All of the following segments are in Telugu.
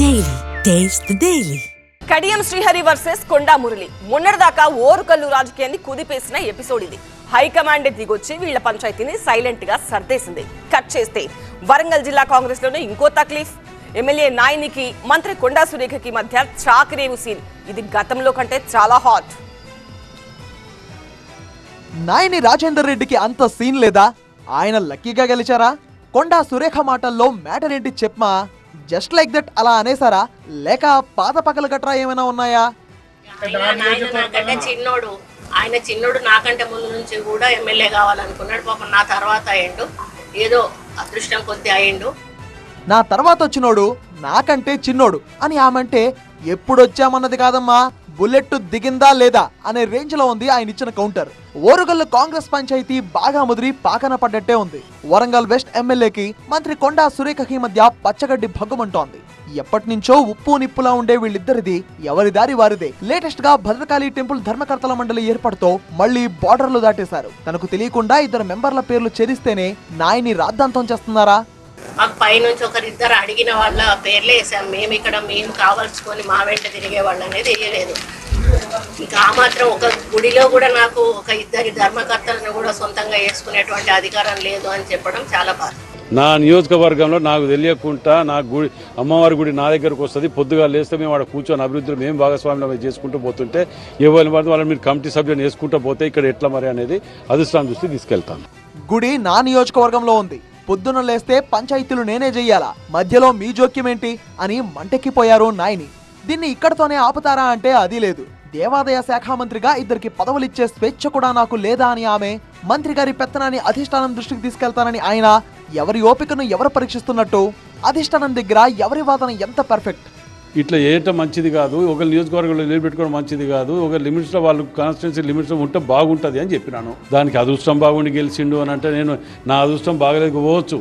Daily. Taste the Daily. Kadiyam Srihari versus Konda Murali. మొన్నటిదాకా ఓరుకల్లు రాజకీయాన్ని కుదిపేసిన ఎపిసోడ్ ఇది. హైకమాండ్ దిగొచ్చి వీళ్ళ పంచాయతీని సైలెంట్గా సర్దేసింది. కట్ చేస్తే వరంగల్ జిల్లా కాంగ్రెస్లోనే ఇంకో తక్లీఫ్. ఎమ్మెల్యే నాయనికి మంత్రి కొండా సురేఖకి మధ్య చాకరేవు సీన్. ఇది గతంలో కంటే చాలా హాట్ నాయని రాజేందర్ రెడ్డికి అంత సీన్ లేదా? ఆయన లక్కీగా గెలిచారా? కొండా సురేఖ మాటల్లో మ్యాటర్ ఏంటి చెప్పమా? జస్ట్ లైక్ దట్ అలా అనేసారా? లేక పాత పక్కల గట్రా ఏమైనా ఉన్నాయా? ఆయన చిన్నోడు. ఆయన చిన్నోడు నాకంటే ముందు నుంచి కూడా ఎమ్మెల్యే కావాలనుకున్నాడు. పాపం నా తర్వాత అయ్యిండు. ఏదో అదృష్టం కొద్ది అయ్యిండు. నా తర్వాత వచ్చినోడు నాకంటే చిన్నోడు అని ఆమంటే ఎప్పుడొచ్చామన్నది కాదమ్మా? బుల్లెట్ దిగిందా లేదా అనే రేంజ్లో ఉంది ఆయన ఇచ్చిన కౌంటర్. ఓరుగల్లు కాంగ్రెస్ పంచాయతీ బాగా ముదిరి పాకన పడ్డట్టే ఉంది. వరంగల్ వెస్ట్ ఎమ్మెల్యేకి మంత్రి కొండా సురేఖకి మధ్య పచ్చగడ్డి భగ్గుమంటోంది. ఎప్పటినుంచో ఉప్పు నిప్పులా ఉండే వీళ్ళిద్దరిది ఎవరి దారి వారిదే. లేటెస్ట్గా భద్రకాళి టెంపుల్ ధర్మకర్తల మండలి ఏర్పాటుతో మళ్ళీ బార్డర్లు దాటేశారు. తనకు తెలియకుండా ఇద్దరు మెంబర్ల పేర్లు చేరిస్తేనే నాయని రాద్ధాంతం చేస్తున్నారా? మాకు పైనుంచి ఒకరిద్దరు అడిగిన వాళ్ళ పేర్లే వేసాం. మేము ఇక్కడ మేము కావాల్సుకొని మా వెంట తిరిగే వాళ్ళు అనేది వేయలేదు. ఇంకా ఆ మాత్రం ఒక గుడిలో కూడా నాకు ఒక ఇద్దరి ధర్మకర్తలను కూడా సొంతంగా వేసుకునేటువంటి అధికారం లేదు అని చెప్పడం చాలా బాధ. నా నియోజకవర్గంలో నాకు తెలియకుండా నా గుడి అమ్మవారి గుడి నా దగ్గరకు వస్తుంది. పొద్దుగా లేస్తే మేము ఆడ కూర్చొని అభివృద్ధిలో మేము భాగస్వామ్యం చేసుకుంటూ పోతుంటే ఎవరిని పడితే వాళ్ళని మీరు కమిటీ సభ్యులను వేసుకుంటూ పోతే ఇక్కడ ఎట్లా మరి అనేది అధిష్టానం దృష్టి తీసుకెళ్తాను. గుడి నా నియోజకవర్గంలో ఉంది. పొద్దున లేస్తే పంచాయతీలు నేనే చెయ్యాలా మధ్యలో మీ జోక్యం ఏంటి అని మంటెక్కిపోయారు నాయని. దీన్ని ఇక్కడతోనే ఆపుతారా అంటే అది లేదు. దేవాదాయ శాఖ మంత్రిగా ఇద్దరికి పదవులిచ్చే స్వేచ్ఛ కూడా నాకు లేదా అని ఆమె మంత్రి గారి పెత్తనాన్ని అధిష్టానం దృష్టికి తీసుకెళ్తానని ఆయన ఎవరి ఓపికను ఎవరు పరీక్షిస్తున్నట్టు? అధిష్టానం దగ్గర ఎవరి వాదన ఎంత పర్ఫెక్ట్ ఇట్లా చేయటం మంచిది కాదు ఒక నియోజకవర్గంలో నిలబెట్టుకోవడం మంచిది కాదు ఒక లిమిట్స్లో వాళ్ళు కాన్స్టిట్యున్సీ లిమిట్స్లో ఉంటే బాగుంటుంది అని చెప్పినాను. దానికి అదృష్టం బాగుండి గెలిచిండు అని అంటే నేను నా అదృష్టం బాగలేకపోవచ్చు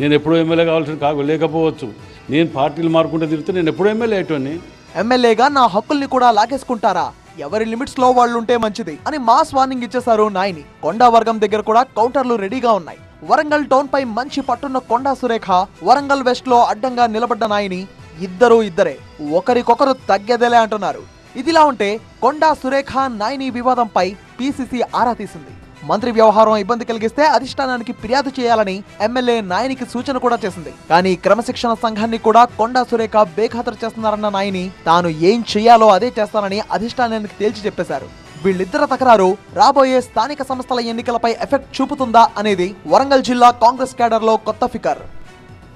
నేను ఎప్పుడూ ఎమ్మెల్యే కావాల్సిన కాదు లేకపోవచ్చు. నేను పార్టీలు మారుకుంటే తిరిగితే నేను ఎప్పుడూ ఎమ్మెల్యే అయ్యేటోని ఎమ్మెల్యేగా నా హక్కుల్ని కూడా లాగేసుకుంటారా? ఎవరి లిమిట్స్లో వాళ్ళు ఉంటే మంచిది అని మాస్ వార్నింగ్ ఇచ్చేశారు నాయని. కొండా వర్గం దగ్గర కూడా కౌంటర్లు రెడీగా ఉన్నాయి. వరంగల్ టౌన్ పై మంచి పట్టున్న కొండా సురేఖ వరంగల్ వెస్ట్లో అడ్డంగా నిలబడ్డ నాయని ఇద్దరు ఇద్దరే. ఒకరికొకరు తగ్గేదేలే అంటున్నారు. ఇదిలా ఉంటే కొండా సురేఖ నాయని వివాదంపై పీసీసీ ఆరా తీసింది. మంత్రి వ్యవహారం ఇబ్బంది కలిగిస్తే అధిష్టానానికి ఫిర్యాదు చేయాలని ఎమ్మెల్యే నాయనికి సూచన కూడా చేసింది. కానీ క్రమశిక్షణ సంఘాన్ని కూడా కొండా సురేఖ బేఖాతరు చేస్తున్నారన్న నాయని తాను ఏం చేయాలో అదే చేస్తానని అధిష్టానానికి తేల్చి చెప్పేశారు. వీళ్ళిద్దరి తకరారు రాబోయే స్థానిక సంస్థల ఎన్నికలపై ఎఫెక్ట్ చూపుతుందా అనేది వరంగల్ జిల్లా కాంగ్రెస్ క్యాడర్లో కొత్త ఫికర్.